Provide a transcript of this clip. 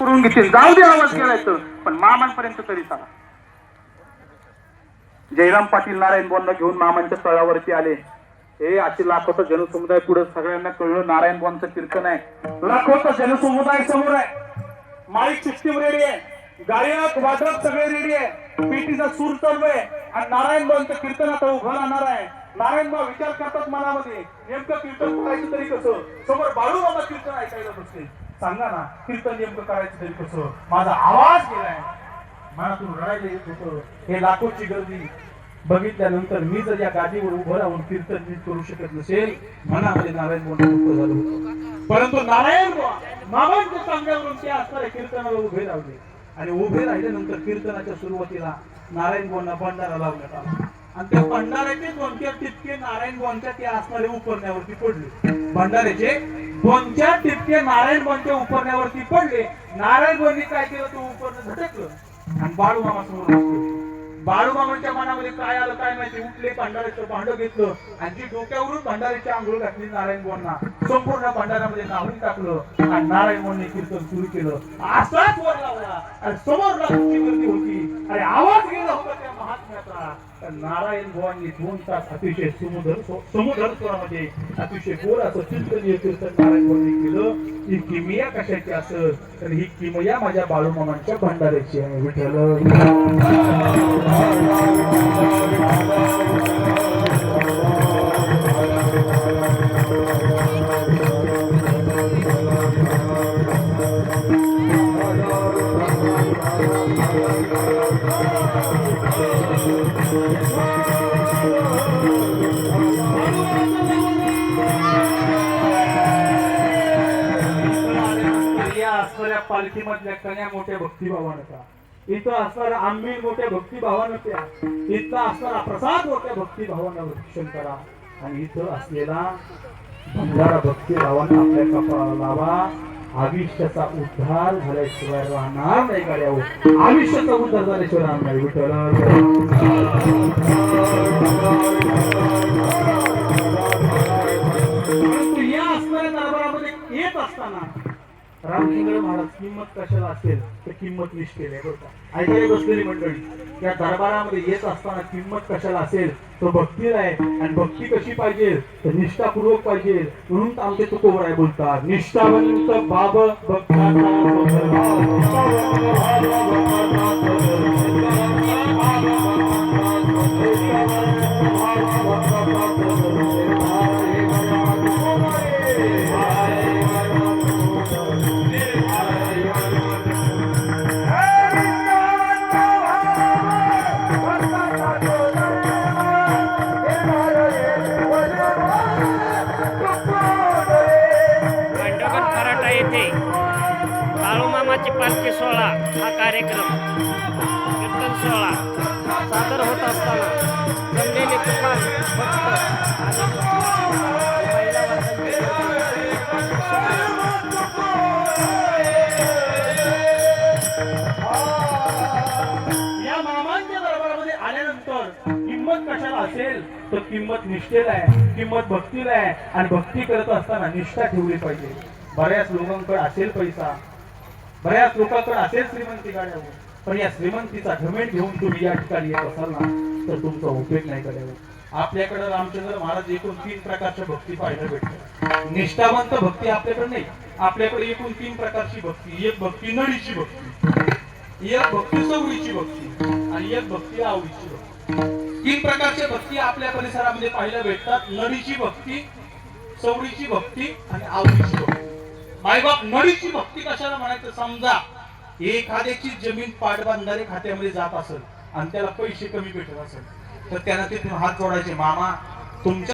करून घेतील. जाऊ दे आवाज केलायचं पण मामांपर्यंत तरी चला. जयराम पाटील नारायण बोंदा घेऊन मामांच्या तळावरती आले. हे अशी लाखोचा जनसमुदाय पुढे सगळ्यांना कळलं नारायण बोंदचं कीर्तन आहे. लाखोचा जनसमुदाय समोर आहे. माईक सिस्टीम रेडी आहे. गायक वादक सगळे रेडी आहे. पेटीचा सूर चालू आहे. आणि नारायण बोंदचं कीर्तन आता उभं राहणार आहे. नारायण बा विचार करतात मनामध्ये नेमकं कीर्तन करायचं तरी कसं? समोर बाळू बाबा कीर्तन ऐकायला बसले. सांगा ना कीर्तन नेमकं करायचं तरी कसं? माझा आवाज गेलाय. मनातून रडायला येत होतं. हे लाखोची गर्दी. बघितल्यानंतर मी जर या गादीवर उभं राहून कीर्तन नीट करू शकत नसेल मनामध्ये नारायण बोलणं झालं होतं. परंतु नारायण मामांच्या सांगण्यावरून ते असणारे कीर्तनाला उभे राहिले. आणि उभे राहिल्यानंतर कीर्तनाच्या सुरुवातीला नारायण बोलणं भंडारा लावण्यात आला. आणि त्या भंडाऱ्याचे दोनच्या तितके टिपके नारायण बोनच्या त्या असणारे उपरण्यावरती पडले. भंडाऱ्याचे दोनच्या तितके टिपके नारायण बोनच्या उपरण्यावरती पडले. नारायण बोननी काय केलं? तो उपरण झटकलं. आणि बाळू मामा समोर बाळूमामांच्या मनामध्ये काय आलं काय माहिती? उठले भंडाऱ्याचं भांड घेतलं आणि जी डोक्यावरून भंडाऱ्याची आंघोळ घातली नारायण बोंना संपूर्ण भंडाऱ्यामध्ये नाहून टाकलं आणि नारायण बोंने कीर्तन सुरू केलं. असाच वर लावला आणि समोर गर्दी होती. अरे आवाज गेला होता त्या नारायण भवानी दोन तास अतिशय समुद्र समुद्र स्वरामध्ये अतिशय गोड असं चिंतनीय कीर्तन नारायण भवानी केलं. ही किमया कशाची असं तर ही किमया माझ्या बाळूमामांच्या भंडाऱ्याची आहे विठ्ठल. असणाऱ्या पालखीमधल्या कन्या मोठ्या भक्तिभावानं का इथं असणारा आम्ही मोठ्या भक्तिभावानं प्या इथं असणारा प्रसाद मोठ्या भक्तिभावानं भक्षण करा. आणि इथं असलेला भंडारा भक्तिभावानं आपल्या कपाळाला लावा. आयुष्याचा उद्धार झाल्याशिवाय राहणार नाही गाड्या आयुष्याचा उद्धार झाल्याशिवाय राहणार नाही. विठ्ठल. परंतु या असणाऱ्या दरबारामध्ये येत असताना रामलिंगड महाराज किंमत कशाला असेल? तर किंमत निष्ठेल आहे बरं ऐकायला बसलेली मंडळी या दरबारामध्ये येत असताना किंमत कशाला असेल? तो भक्तीला आहे. आणि भक्ती कशी पाहिजे? तर निष्ठापूर्वक पाहिजे. म्हणून तर आमचे तुकोबराय बोलतात निष्ठावंत बाब भांडवगड काळूमामाची पालखी सोहळा हा कार्यक्रम. कीर्तन सोहळा सादर होत असताना जमलेले तुफान भक्त या मामांच्या दरबारामध्ये आल्यानंतर किंमत कशाला असेल? तर किंमत निष्ठेला आहे किंमत भक्तीला आहे. आणि भक्ती करत असताना निष्ठा ठेवली पाहिजे. बऱ्याच लोकांकडे असेल पैसा बऱ्याच लोकांकडे असेल श्रीमंती गाड्यावर. पण या श्रीमंतीचा घमेंट घेऊन तुम्ही या ठिकाणी येत असाल ना तर तुमचा उपयोग नाही करावा आपल्याकडे रामचंद्र महाराज एकूण तीन प्रकारच्या भक्ती पाहायला भेटतात. निष्ठावंत भक्ती आपल्याकडे नाही. आपल्याकडे एकूण तीन प्रकारची भक्ती. एक भक्ती नळीची भक्ती. एक भक्ती सवळीची भक्ती. आणि एक भक्ती आवडीची भक्ती. तीन प्रकारच्या भक्ती आपल्या परिसरामध्ये पाहायला भेटतात. नळीची भक्ती सवळीची भक्ती आणि आवडीची भक्ती. मायबाप नडीची भक्ती कशाला म्हणायचं? समजा एखाद्याची जमीन पाटबंधारे खात्यामध्ये जात असेल आणि त्याला पैसे कमी भेटत असेल तर त्याला तिथून हात जोडायचे मामा तुमच्या